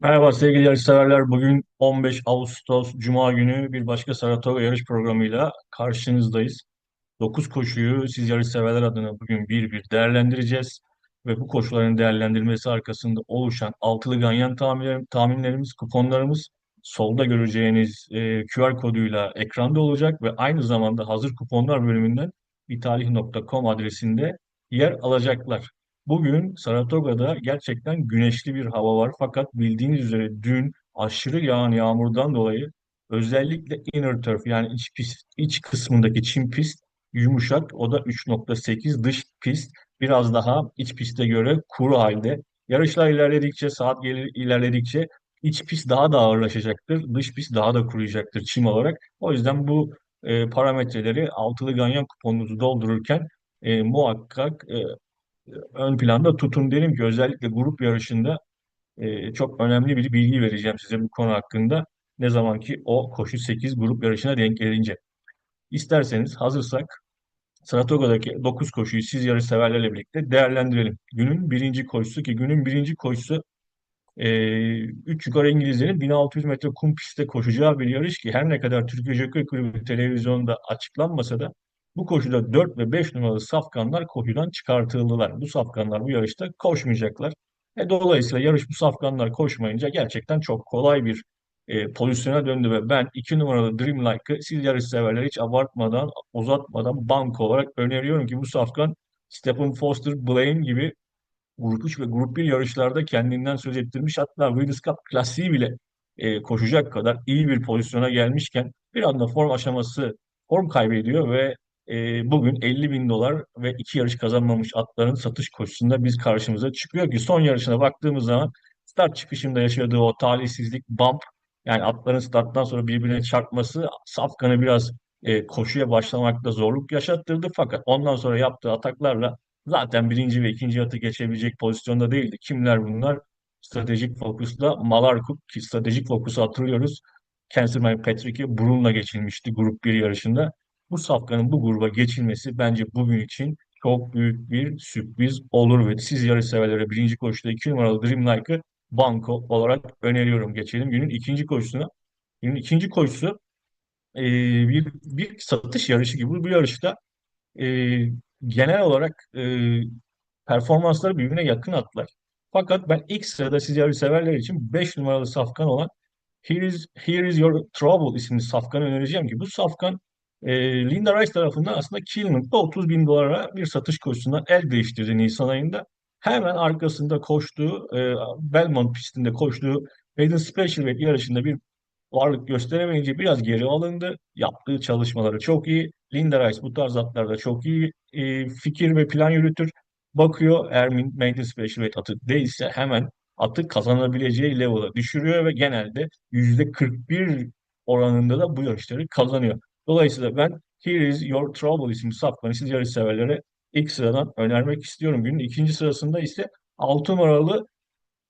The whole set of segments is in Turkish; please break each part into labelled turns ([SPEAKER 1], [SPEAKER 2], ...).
[SPEAKER 1] Merhaba sevgili yarışseverler. Bugün 15 Ağustos Cuma günü bir başka Saratoga yarış programıyla karşınızdayız. 9 koşuyu siz yarışseverler adına bugün bir bir değerlendireceğiz. Ve bu koşuların değerlendirmesi arkasında oluşan altılı ganyan tahminler- tahminlerimiz, kuponlarımız solda göreceğiniz e, QR koduyla ekranda olacak ve aynı zamanda hazır kuponlar bölümünden italih.com adresinde yer alacaklar. Bugün Saratoga'da gerçekten güneşli bir hava var. Fakat bildiğiniz üzere dün aşırı yağan yağmurdan dolayı özellikle inner turf yani iç pist, iç kısmındaki çim pist yumuşak. O da 3.8 dış pist biraz daha iç piste göre kuru halde. Yarışlar ilerledikçe, saat gelir ilerledikçe iç pist daha da ağırlaşacaktır. Dış pist daha da kuruyacaktır çim olarak. O yüzden bu e, parametreleri altılı ganyan kuponunuzu doldururken e, muhakkak e, ön planda tutun derim ki özellikle grup yarışında e, çok önemli bir bilgi vereceğim size bu konu hakkında. Ne zaman ki o koşu 8 grup yarışına denk gelince. İsterseniz hazırsak Saratoga'daki 9 koşuyu siz yarış severlerle birlikte değerlendirelim. Günün birinci koşusu ki günün birinci koşusu e, 3 yukarı İngilizlerin 1600 metre kum pistte koşacağı bir yarış ki her ne kadar Türkiye Jockey Kulübü televizyonda açıklanmasa da bu koşuda 4 ve 5 numaralı safkanlar koşudan çıkartıldılar. Bu safkanlar bu yarışta koşmayacaklar. E, dolayısıyla yarış bu safkanlar koşmayınca gerçekten çok kolay bir e, pozisyona döndü ve ben 2 numaralı Dreamlike'ı siz yarış severler hiç abartmadan, uzatmadan banko olarak öneriyorum ki bu safkan Stephen Foster Blaine gibi Grup 3 ve Grup bir yarışlarda kendinden söz ettirmiş. Hatta Breeders' Cup klasiği bile e, koşacak kadar iyi bir pozisyona gelmişken bir anda form aşaması form kaybediyor ve e, bugün 50 bin dolar ve iki yarış kazanmamış atların satış koşusunda biz karşımıza çıkıyor ki son yarışına baktığımız zaman start çıkışında yaşadığı o talihsizlik bump yani atların starttan sonra birbirine çarpması Safkan'ı biraz e, koşuya başlamakta zorluk yaşattırdı fakat ondan sonra yaptığı ataklarla Zaten birinci ve ikinci atı geçebilecek pozisyonda değildi. Kimler bunlar? Stratejik Focus'la Malarkuk ki stratejik Focus'u hatırlıyoruz. Cancerman Patrick'i burunla geçilmişti grup bir yarışında. Bu safkanın bu gruba geçilmesi bence bugün için çok büyük bir sürpriz olur ve siz yarış severlere birinci koşuda iki numaralı Dreamlike'ı banko olarak öneriyorum. Geçelim günün ikinci koşusuna. Günün ikinci koşusu e, bir, bir satış yarışı gibi. Bu yarışta e, genel olarak e, performansları birbirine yakın atlar. Fakat ben ilk sırada siz yarı severler için 5 numaralı safkan olan Here is, Here is Your Trouble isimli safkanı önereceğim ki bu safkan e, Linda Rice tarafından aslında Kilman'da 30 bin dolara bir satış koşusundan el değiştirdi Nisan ayında. Hemen arkasında koştuğu e, Belmont pistinde koştuğu Maiden Special yarışında bir varlık gösteremeyince biraz geri alındı. Yaptığı çalışmaları çok iyi. Linda Rice bu tarz atlarda çok iyi e, fikir ve plan yürütür. Bakıyor eğer Maiden Special atı değilse hemen atı kazanabileceği level'a düşürüyor ve genelde %41 oranında da bu yarışları kazanıyor. Dolayısıyla ben Here is Your Trouble isimli safkanı siz yarış severlere ilk sıradan önermek istiyorum. Günün ikinci sırasında ise 6 numaralı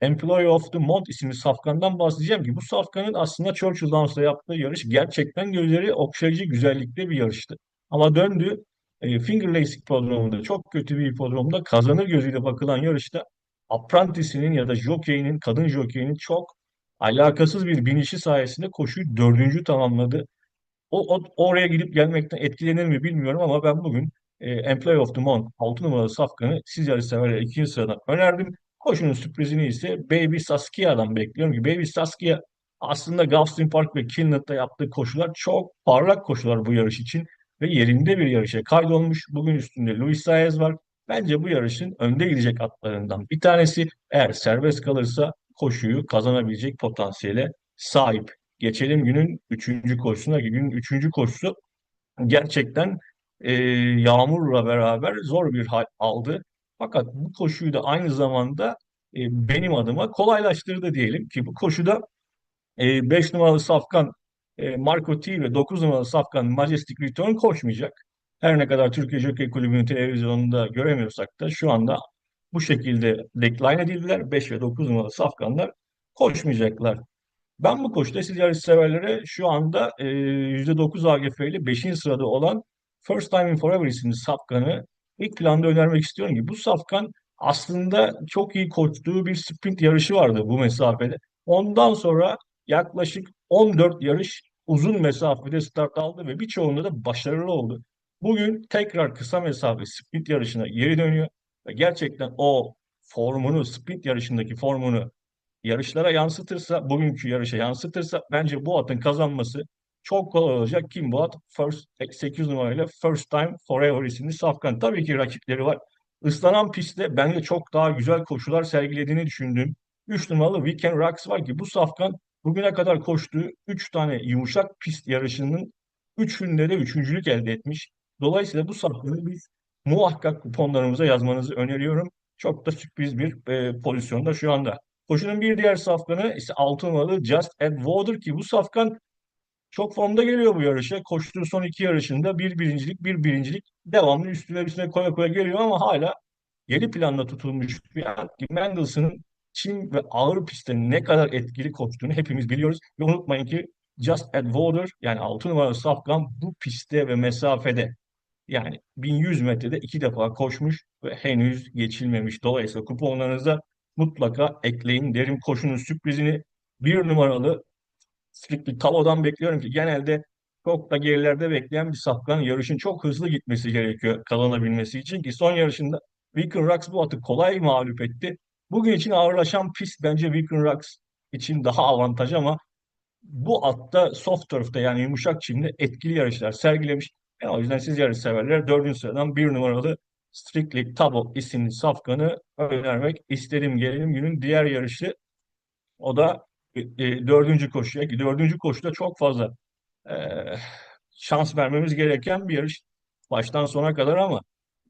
[SPEAKER 1] Employee of the Month isimli safkandan bahsedeceğim ki bu safkanın aslında Churchill Downs'ta yaptığı yarış gerçekten gözleri okşayıcı güzellikte bir yarıştı. Ama döndü e, Finger Racing hipodromunda çok kötü bir hipodromda kazanır gözüyle bakılan yarışta Apprentice'inin ya da jokeyinin, kadın jokeyinin çok alakasız bir binişi sayesinde koşuyu dördüncü tamamladı. O, o- oraya gidip gelmekten etkilenir mi bilmiyorum ama ben bugün e, Employee of the Month 6 numaralı safkanı siz yarış severler ikinci sıradan önerdim. Koşunun sürprizini ise Baby Saskia'dan bekliyorum ki Baby Saskia aslında Gulfstream Park ve Kilnut'ta yaptığı koşular çok parlak koşular bu yarış için ve yerinde bir yarışa kaydolmuş. Bugün üstünde Luis Saez var. Bence bu yarışın önde gidecek atlarından bir tanesi. Eğer serbest kalırsa koşuyu kazanabilecek potansiyele sahip. Geçelim günün üçüncü koşusuna. Günün üçüncü koşusu gerçekten e, yağmurla beraber zor bir hal aldı. Fakat bu koşuyu da aynı zamanda e, benim adıma kolaylaştırdı diyelim ki bu koşuda e, 5 numaralı safkan e, Marco T ve 9 numaralı safkan Majestic Return koşmayacak. Her ne kadar Türkiye Jockey Kulübü'nün televizyonunda göremiyorsak da şu anda bu şekilde decline edildiler. 5 ve 9 numaralı safkanlar koşmayacaklar. Ben bu koşuda siz yarış severlere şu anda e, %9 AGF ile 5. sırada olan First Time in Forever isimli safkanı ilk planda önermek istiyorum ki bu safkan aslında çok iyi koştuğu bir sprint yarışı vardı bu mesafede. Ondan sonra yaklaşık 14 yarış uzun mesafede start aldı ve birçoğunda da başarılı oldu. Bugün tekrar kısa mesafe sprint yarışına geri dönüyor gerçekten o formunu, sprint yarışındaki formunu yarışlara yansıtırsa, bugünkü yarışa yansıtırsa bence bu atın kazanması çok kolay olacak. Kim bu at? First, 8 numarayla First Time Forever isimli safkan. Tabii ki rakipleri var. Islanan pistte bence çok daha güzel koşular sergilediğini düşündüğüm 3 numaralı Weekend Rocks var ki bu safkan bugüne kadar koştuğu 3 tane yumuşak pist yarışının 3'ünde de üçüncülük elde etmiş. Dolayısıyla bu safkanı biz muhakkak kuponlarımıza yazmanızı öneriyorum. Çok da sürpriz bir e, pozisyonda şu anda. Koşunun bir diğer safkanı ise 6 numaralı Just Add Water ki bu safkan çok formda geliyor bu yarışa. Koştuğu son iki yarışında bir birincilik, bir birincilik devamlı üstüne üstüne koya koya geliyor ama hala geri planda tutulmuş bir Andy Mendelssohn'ın çim ve ağır pistte ne kadar etkili koştuğunu hepimiz biliyoruz. Ve unutmayın ki Just Add Water yani 6 numaralı safkan bu pistte ve mesafede yani 1100 metrede iki defa koşmuş ve henüz geçilmemiş. Dolayısıyla kuponlarınıza mutlaka ekleyin derim koşunun sürprizini. Bir numaralı Strictly Talo'dan bekliyorum ki genelde çok da gerilerde bekleyen bir safkan yarışın çok hızlı gitmesi gerekiyor kazanabilmesi için ki son yarışında Viking Rocks bu atı kolay mağlup etti. Bugün için ağırlaşan pist bence Viking Rocks için daha avantaj ama bu atta soft turf'ta yani yumuşak çimde etkili yarışlar sergilemiş. Yani o yüzden siz yarış severler dördüncü sıradan bir numaralı Strictly Tabo isimli safkanı önermek istedim. Gelelim günün diğer yarışı. O da e, e, dördüncü koşuya. Dördüncü koşuda çok fazla e, şans vermemiz gereken bir yarış baştan sona kadar ama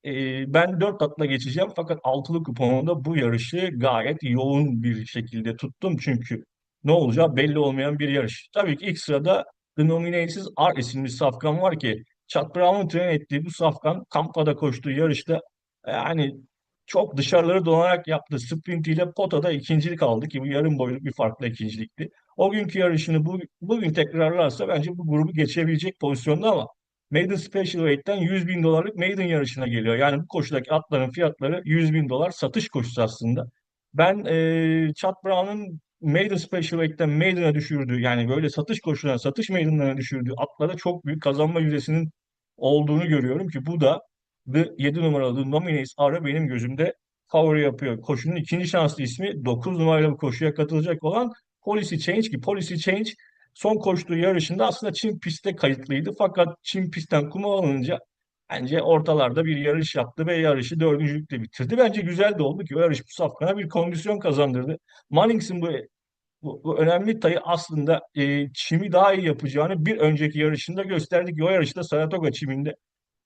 [SPEAKER 1] e, ben dört atla geçeceğim fakat altılı kuponunda bu yarışı gayet yoğun bir şekilde tuttum çünkü ne olacağı belli olmayan bir yarış. Tabii ki ilk sırada The Nominated R isimli safkan var ki Chad Brown'un ettiği bu safkan Kampa'da koştuğu yarışta yani çok dışarıları dolanarak yaptığı sprintiyle potada ikincilik aldı ki bu yarım boyluk bir farklı ikincilikti. O günkü yarışını bu, bugün tekrarlarsa bence bu grubu geçebilecek pozisyonda ama Maiden Special Weight'ten 100 bin dolarlık Maiden yarışına geliyor. Yani bu koşudaki atların fiyatları 100 bin dolar satış koşusu aslında. Ben e, Chad Brown'un Maiden Special Weight'ten Maiden'a düşürdüğü yani böyle satış koşularına, satış maidenlarına düşürdüğü atlara çok büyük kazanma yüzdesinin olduğunu görüyorum ki bu da The 7 numaralı Nominees Ara benim gözümde favori yapıyor. Koşunun ikinci şanslı ismi 9 numaralı koşuya katılacak olan Policy Change ki Policy Change son koştuğu yarışında aslında Çin pistte kayıtlıydı. Fakat Çin pistten kuma alınınca bence ortalarda bir yarış yaptı ve yarışı dördüncülükle bitirdi. Bence güzel de oldu ki o yarış bu safkana bir kondisyon kazandırdı. Mannings'in bu, bu, bu önemli tayı aslında e, çimi daha iyi yapacağını bir önceki yarışında gösterdi ki o yarışta Saratoga çiminde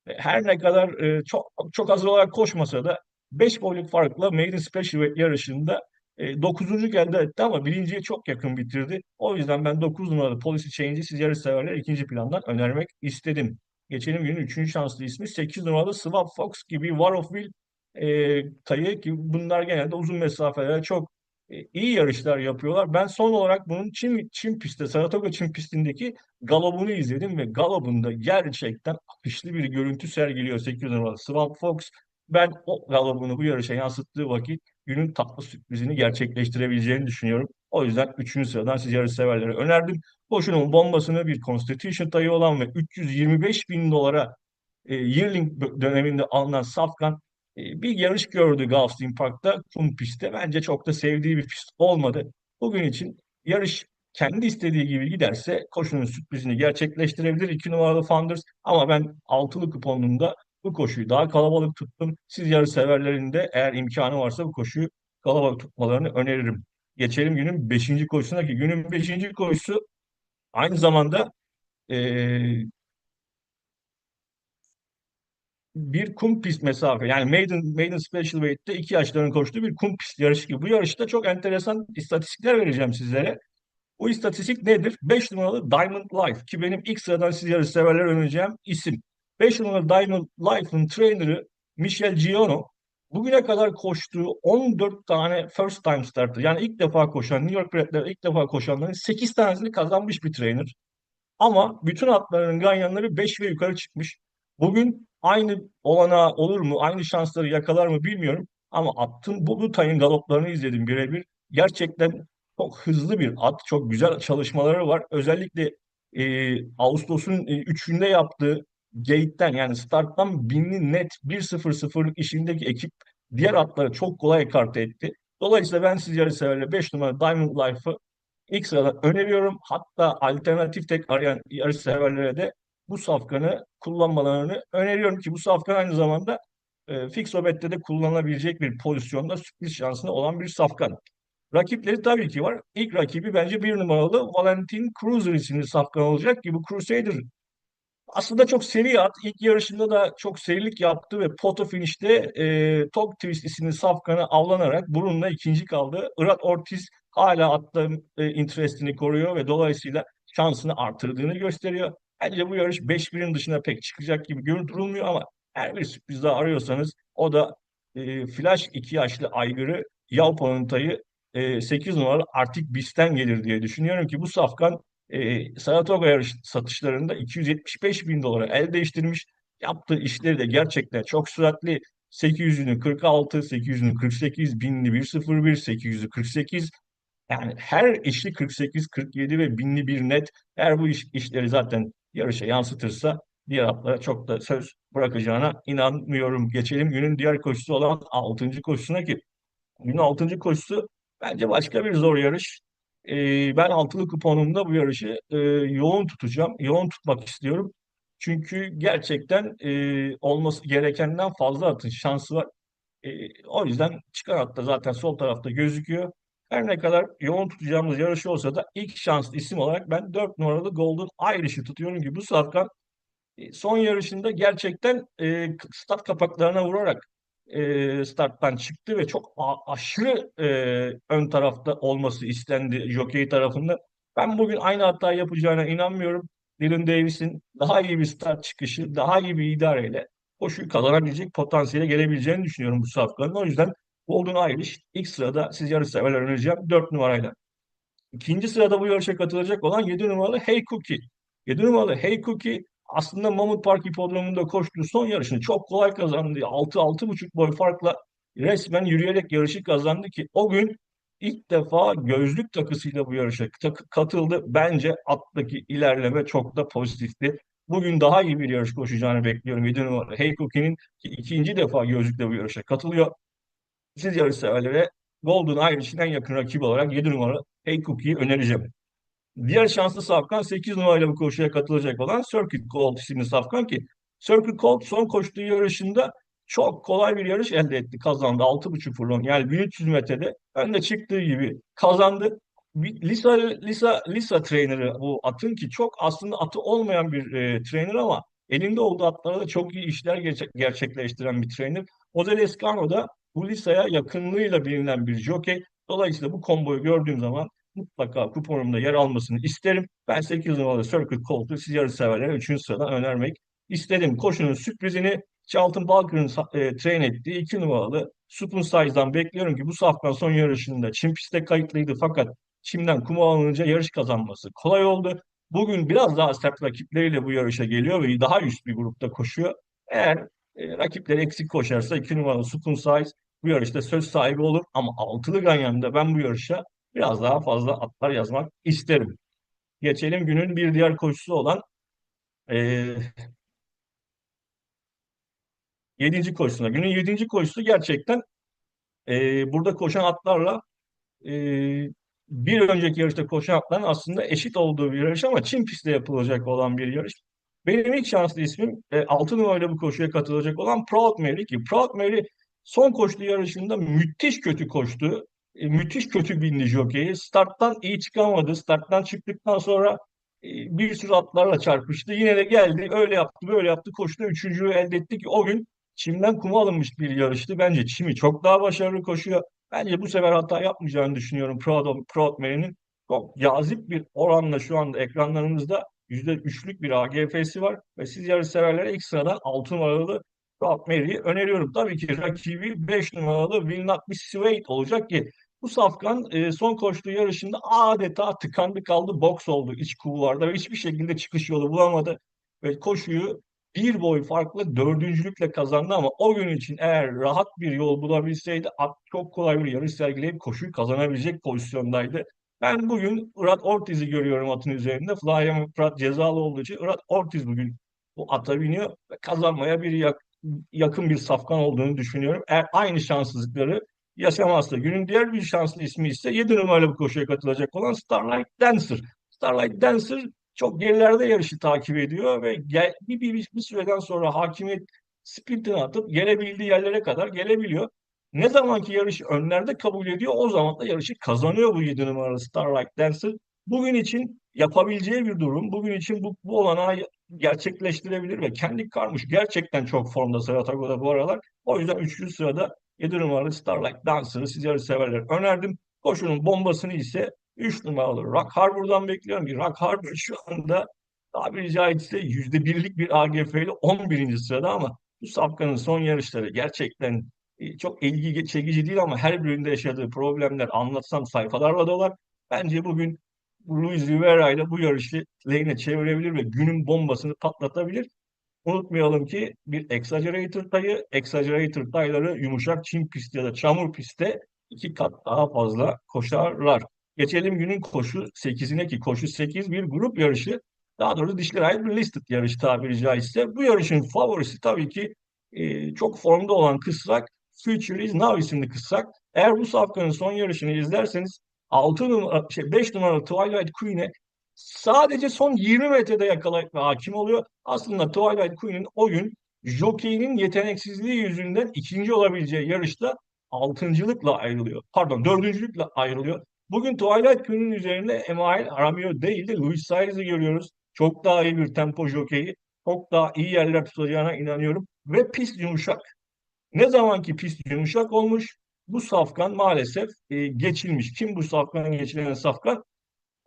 [SPEAKER 1] her ne kadar e, çok çok az olarak koşmasa da 5 boyluk farkla Maiden Special yarışında e, 9. elde etti ama birinciye çok yakın bitirdi. O yüzden ben 9 numaralı Policy Change'i siz yarış severler ikinci plandan önermek istedim. Geçelim günün 3. şanslı ismi 8 numaralı Swap Fox gibi War of Will e, tayı ki bunlar genelde uzun mesafelere çok e, iyi yarışlar yapıyorlar. Ben son olarak bunun Çin, Çin pistte, Saratoga Çin pistindeki galobunu izledim ve galobunda gerçekten akışlı bir görüntü sergiliyor 8 numaralı Swamp Fox. Ben o galobunu bu yarışa yansıttığı vakit günün tatlı sürprizini gerçekleştirebileceğini düşünüyorum. O yüzden 3. sıradan siz yarış severlere önerdim. Boşunun bombasını bir Constitution tayı olan ve 325 bin dolara e, Yearling döneminde alınan Safkan e, bir yarış gördü Gulfstream Park'ta kum pistte. Bence çok da sevdiği bir pist olmadı. Bugün için yarış kendi istediği gibi giderse koşunun sürprizini gerçekleştirebilir. 2 numaralı Founders ama ben altılı kuponunda bu koşuyu daha kalabalık tuttum. Siz yarış severlerinde eğer imkanı varsa bu koşuyu kalabalık tutmalarını öneririm. Geçelim günün 5. koşusuna ki günün 5. koşusu aynı zamanda e, bir kum pist mesafe yani Maiden, Maiden Special Weight'te iki yaşların koştuğu bir kum pist yarışı gibi. Bu yarışta çok enteresan istatistikler vereceğim sizlere. Bu istatistik nedir? 5 numaralı Diamond Life ki benim ilk sıradan siz yarış severler önereceğim isim. 5 numaralı Diamond Life'ın trainer'ı Michel Giono bugüne kadar koştuğu 14 tane first time starter yani ilk defa koşan New York Bred'ler ilk defa koşanların 8 tanesini kazanmış bir trainer. Ama bütün atlarının ganyanları 5 ve yukarı çıkmış. Bugün aynı olana olur mu, aynı şansları yakalar mı bilmiyorum. Ama attım bu, bu tayın galoplarını izledim birebir. Gerçekten Çok hızlı bir at, çok güzel çalışmaları var. Özellikle e, Ağustos'un e, 3'ünde yaptığı gate'den yani starttan binli net 1.00'lık işindeki ekip diğer atları çok kolay ekarte etti. Dolayısıyla ben siz yarış severler 5 numara Diamond Life'ı ilk sırada öneriyorum. Hatta alternatif tek arayan yarış severlere de bu safkanı kullanmalarını öneriyorum ki bu safkan aynı zamanda e, Fixobet'te de kullanılabilecek bir pozisyonda sürpriz şansına olan bir safkan. Rakipleri tabii ki var. İlk rakibi bence bir numaralı Valentin Cruiser isimli safkan olacak ki bu Crusader aslında çok seri at. İlk yarışında da çok serilik yaptı ve photo finish'te e, Tok Twist isimli safkanı avlanarak burunla ikinci kaldı. Irat Ortiz hala atta e, interestini koruyor ve dolayısıyla şansını artırdığını gösteriyor. Bence bu yarış 5-1'in dışına pek çıkacak gibi görünmüyor ama her bir sürpriz daha arıyorsanız o da e, Flash 2 yaşlı aygırı Yalpa'nın tayı e, 8 numaralı Arctic Beast'ten gelir diye düşünüyorum ki bu safkan e, Saratoga satışlarında 275 bin dolara el değiştirmiş. Yaptığı işleri de gerçekten çok süratli. 800'ünü 46, 800'ünü 48, binli 101, 800'ü 48. Yani her işi 48, 47 ve binli bir net. Eğer bu iş, işleri zaten yarışa yansıtırsa diğer atlara çok da söz bırakacağına inanmıyorum. Geçelim günün diğer koşusu olan 6. koşusuna ki günün 6. koşusu bence başka bir zor yarış. Ee, ben altılı kuponumda bu yarışı e, yoğun tutacağım. Yoğun tutmak istiyorum. Çünkü gerçekten e, olması gerekenden fazla atış şansı var. E, o yüzden çıkan hatta zaten sol tarafta gözüküyor. Her ne kadar yoğun tutacağımız yarış olsa da ilk şanslı isim olarak ben 4 numaralı Golden Irish'i tutuyorum ki bu safkan e, son yarışında gerçekten e, start kapaklarına vurarak e, starttan çıktı ve çok aşırı e, ön tarafta olması istendi jockey tarafında. Ben bugün aynı hata yapacağına inanmıyorum. Dylan Davis'in daha iyi bir start çıkışı, daha iyi bir idareyle koşuyu kazanabilecek potansiyele gelebileceğini düşünüyorum bu safkanın. O yüzden Golden Irish ilk sırada siz yarış severler önereceğim 4 numarayla. İkinci sırada bu yarışa katılacak olan 7 numaralı Hey Cookie. 7 numaralı Hey Cookie aslında Mamut Park Hipodromu'nda koştuğu son yarışını çok kolay kazandı. 6-6,5 boy farkla resmen yürüyerek yarışı kazandı ki o gün ilk defa gözlük takısıyla bu yarışa katıldı. Bence attaki ilerleme çok da pozitifti. Bugün daha iyi bir yarış koşacağını bekliyorum. 7 numara Heykok'in ikinci defa gözlükle bu yarışa katılıyor. Siz yarış severlere Golden Irish'in en yakın rakibi olarak 7 numara Heykok'i önereceğim. Diğer şanslı safkan 8 numarayla bu koşuya katılacak olan Circuit Colt isimli safkan ki Circuit Colt son koştuğu yarışında çok kolay bir yarış elde etti. Kazandı 6,5 furlong yani 1300 metrede önde çıktığı gibi kazandı. Lisa Lisa Lisa trainer'ı bu atın ki çok aslında atı olmayan bir e, trainer ama elinde olduğu atlara da çok iyi işler gerçek, gerçekleştiren bir trainer. Ozel Escano da bu Lisa'ya yakınlığıyla bilinen bir jockey. Dolayısıyla bu komboyu gördüğüm zaman mutlaka kuponumda yer almasını isterim. Ben 8 numaralı Circuit Colt'u siz yarış severlere 3. sıradan önermek istedim. Koşunun sürprizini Charlton Balker'ın e, train ettiği 2 numaralı Spoon Size'dan bekliyorum ki bu safkan son yarışında çim pistte kayıtlıydı fakat çimden kuma alınınca yarış kazanması kolay oldu. Bugün biraz daha sert rakipleriyle bu yarışa geliyor ve daha üst bir grupta koşuyor. Eğer e, rakipleri eksik koşarsa 2 numaralı Spoon Size bu yarışta söz sahibi olur ama altılı ganyanında ben bu yarışa biraz daha fazla atlar yazmak isterim. Geçelim günün bir diğer koşusu olan e, yedinci koşusuna. Günün yedinci koşusu gerçekten e, burada koşan atlarla e, bir önceki yarışta koşan atların aslında eşit olduğu bir yarış ama çim pistte yapılacak olan bir yarış. Benim ilk şanslı ismim e, 6 numarayla bu koşuya katılacak olan Proud Mary ki Proud Mary son koştuğu yarışında müthiş kötü koştu e, müthiş kötü bindi jokeyi. Starttan iyi çıkamadı. Starttan çıktıktan sonra e, bir sürü atlarla çarpıştı. Yine de geldi. Öyle yaptı, böyle yaptı. Koştu. Üçüncüyü elde etti ki o gün çimden kuma alınmış bir yarıştı. Bence çimi çok daha başarılı koşuyor. Bence bu sefer hata yapmayacağını düşünüyorum Proud, Proud Mary'nin. Çok cazip bir oranla şu anda ekranlarımızda %3'lük bir AGF'si var. Ve siz yarış severlere ilk sıradan 6 numaralı Proud Mary'i öneriyorum. Tabii ki rakibi 5 numaralı Will Not Be Swayed olacak ki bu safkan e, son koştuğu yarışında adeta tıkandı kaldı, boks oldu iç kulvarda ve hiçbir şekilde çıkış yolu bulamadı. Ve koşuyu bir boy farklı dördüncülükle kazandı ama o gün için eğer rahat bir yol bulabilseydi çok kolay bir yarış sergileyip koşuyu kazanabilecek pozisyondaydı. Ben bugün Fırat Ortiz'i görüyorum atın üzerinde. Flavio Fırat cezalı olduğu için Fırat Ortiz bugün bu ata biniyor ve kazanmaya bir yak- yakın bir safkan olduğunu düşünüyorum. Eğer aynı şanssızlıkları yaşamazsa. Günün diğer bir şanslı ismi ise 7 numaralı bu koşuya katılacak olan Starlight Dancer. Starlight Dancer çok gerilerde yarışı takip ediyor ve gel, bir, bir, bir, süreden sonra hakimiyet sprintini atıp gelebildiği yerlere kadar gelebiliyor. Ne zamanki yarışı önlerde kabul ediyor o zaman da yarışı kazanıyor bu 7 numaralı Starlight Dancer. Bugün için yapabileceği bir durum. Bugün için bu, bu olanağı gerçekleştirebilir ve kendi karmış gerçekten çok formda Saratoga bu aralar. O yüzden 3. sırada 7 numaralı Starlight Dancer'ı siz yarış severler önerdim. Koşunun bombasını ise 3 numaralı Rock Harbor'dan bekliyorum ki Rock Harbor şu anda tabiri caizse %1'lik bir AGF ile 11. sırada ama bu Safkan'ın son yarışları gerçekten e, çok ilgi çekici değil ama her birinde yaşadığı problemler anlatsam sayfalarla dolar. Bence bugün Luis Rivera ile bu yarışı lehine çevirebilir ve günün bombasını patlatabilir. Unutmayalım ki bir exaggerator tayı, exaggerator tayları yumuşak çim pist ya da çamur pistte iki kat daha fazla koşarlar. Geçelim günün koşu 8'ine ki koşu 8 bir grup yarışı. Daha doğrusu dişlere ait bir listed yarış tabiri caizse. Bu yarışın favorisi tabii ki e, çok formda olan kısrak Future is Now isimli kısrak. Eğer bu safkanın son yarışını izlerseniz 6 numara, şey 5 numaralı Twilight Queen'e sadece son 20 metrede yakalayıp hakim oluyor. Aslında Twilight Queen'in o gün jokeyinin yeteneksizliği yüzünden ikinci olabileceği yarışta altıncılıkla ayrılıyor. Pardon dördüncülükle ayrılıyor. Bugün Twilight Queen'in üzerinde Email Aramio değil de Luis Saez'i görüyoruz. Çok daha iyi bir tempo jokeyi. Çok daha iyi yerler tutacağına inanıyorum. Ve pist yumuşak. Ne zamanki pist yumuşak olmuş bu safkan maalesef e, geçilmiş. Kim bu safkan geçilen safkan?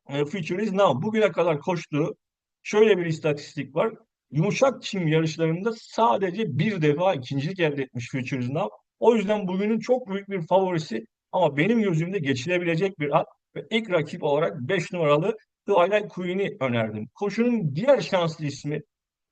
[SPEAKER 1] E, Future is Now. Bugüne kadar koştuğu şöyle bir istatistik var. Yumuşak çim yarışlarında sadece bir defa ikincilik elde etmiş Future is Now. O yüzden bugünün çok büyük bir favorisi ama benim gözümde geçilebilecek bir at ve ilk rakip olarak 5 numaralı Twilight Queen'i önerdim. Koşunun diğer şanslı ismi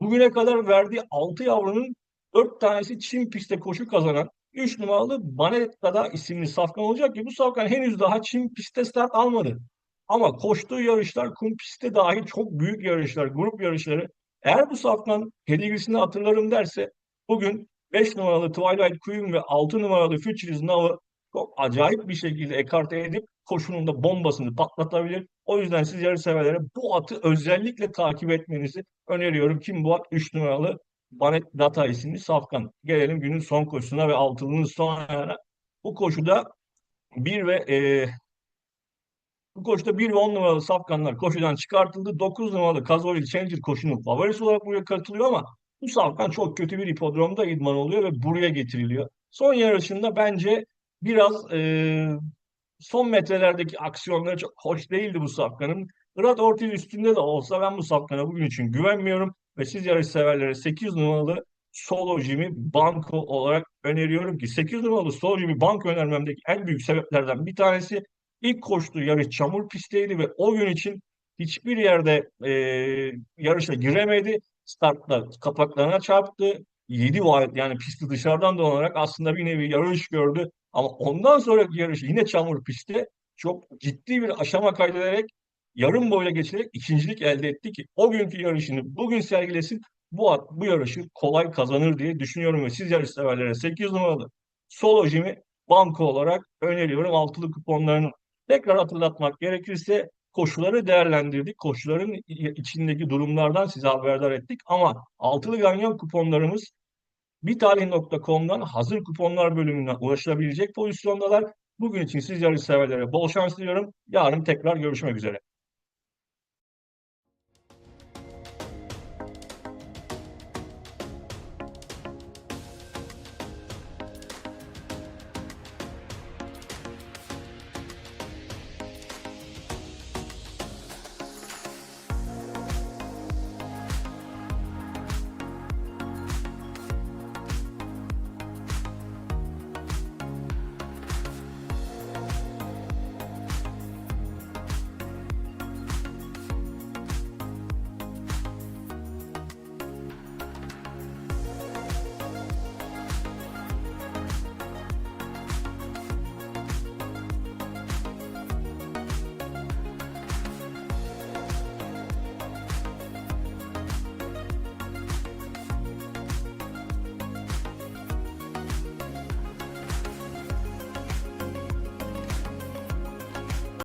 [SPEAKER 1] bugüne kadar verdiği 6 yavrunun 4 tanesi Çin pistte koşu kazanan 3 numaralı Banetta'da isimli safkan olacak ki bu safkan henüz daha Çin pistte start almadı. Ama koştuğu yarışlar kum pistte dahi çok büyük yarışlar, grup yarışları. Eğer bu safkan pedigrisini hatırlarım derse bugün 5 numaralı Twilight Queen ve 6 numaralı Futures Now'ı çok acayip bir şekilde ekarte edip koşunun da bombasını patlatabilir. O yüzden siz yarış severlere bu atı özellikle takip etmenizi öneriyorum. Kim bu at? 3 numaralı Banet Data isimli safkan. Gelelim günün son koşusuna ve altılının son ayağına. Bu koşuda 1 ve e, bu koşuda 1 ve 10 numaralı safkanlar koşudan çıkartıldı. 9 numaralı Kazoli Changer koşunun favorisi olarak buraya katılıyor ama bu safkan çok kötü bir hipodromda idman oluyor ve buraya getiriliyor. Son yarışında bence biraz e, son metrelerdeki aksiyonları çok hoş değildi bu safkanın. Irat Ortiz üstünde de olsa ben bu safkana bugün için güvenmiyorum ve siz yarış severlere 8 numaralı Solo Jimmy Banco olarak öneriyorum ki 8 numaralı Solo Jimmy Banco önermemdeki en büyük sebeplerden bir tanesi ilk koştuğu yarış çamur pistteydi ve o gün için hiçbir yerde e, yarışa giremedi. Startta kapaklarına çarptı. 7 wide yani pisti dışarıdan dolanarak aslında bir nevi yarış gördü. Ama ondan sonraki yarış yine çamur pistte çok ciddi bir aşama kaydederek yarım boyla geçerek ikincilik elde etti ki o günkü yarışını bugün sergilesin bu at bu yarışı kolay kazanır diye düşünüyorum ve siz yarış severlere 8 numaralı Solo Jimmy banko olarak öneriyorum altılı kuponlarını. Tekrar hatırlatmak gerekirse koşuları değerlendirdik. Koşuların içindeki durumlardan size haberdar ettik ama altılı ganyan kuponlarımız bitalih.com'dan hazır kuponlar bölümünden ulaşılabilecek pozisyondalar. Bugün için siz yarış severlere bol şans diliyorum. Yarın tekrar görüşmek üzere.